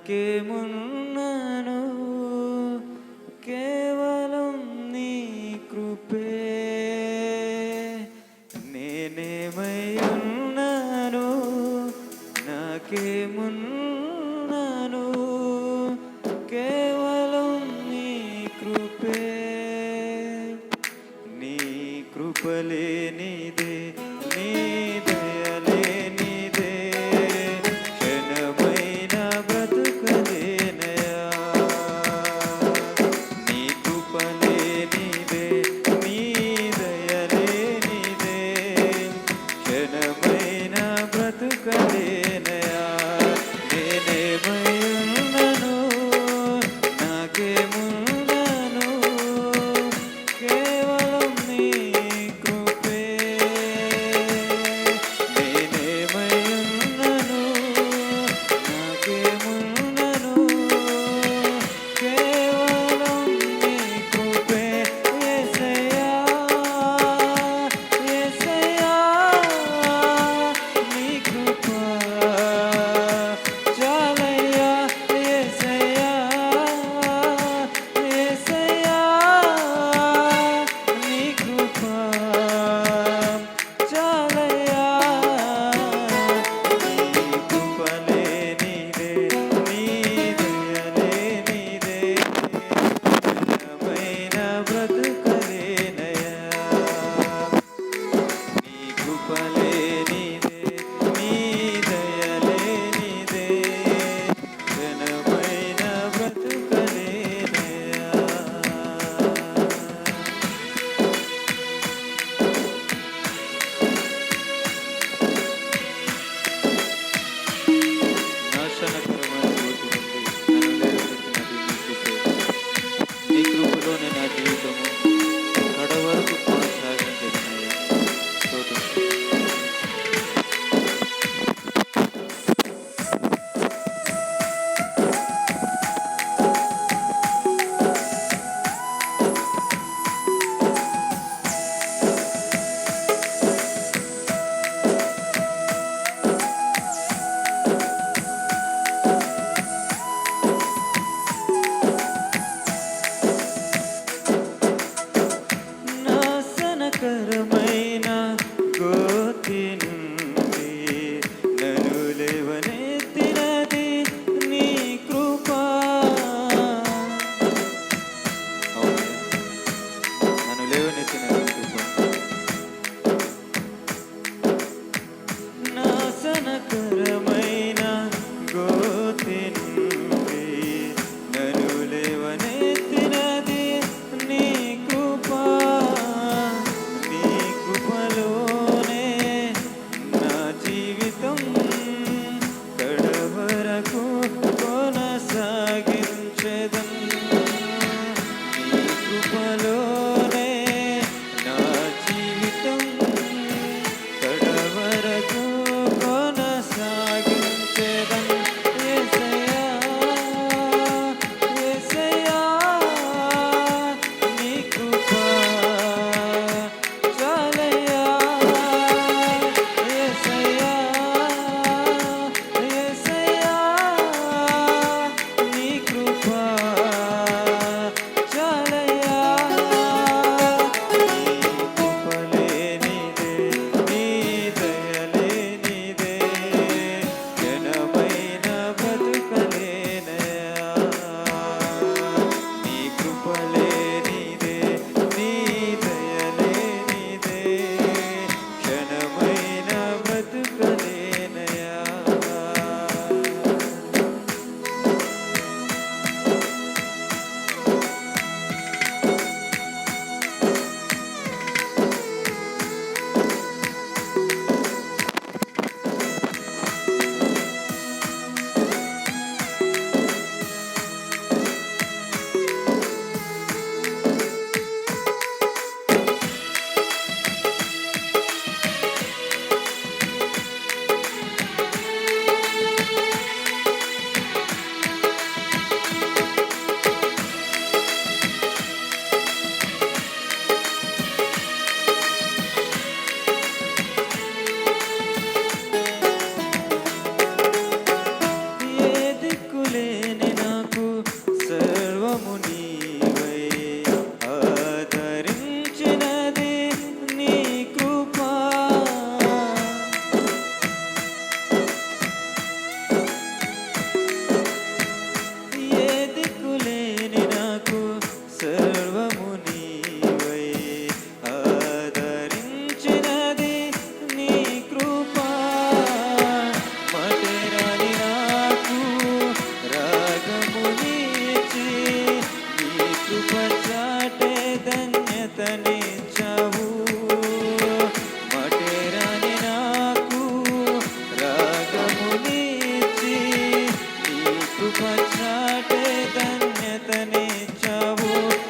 నాకేమున్నాను కేవలం నీ కృపే. నేనేమై ఉన్నాను నాకేమున్నాను রে todos. स्वच्छाटे धन्यतने च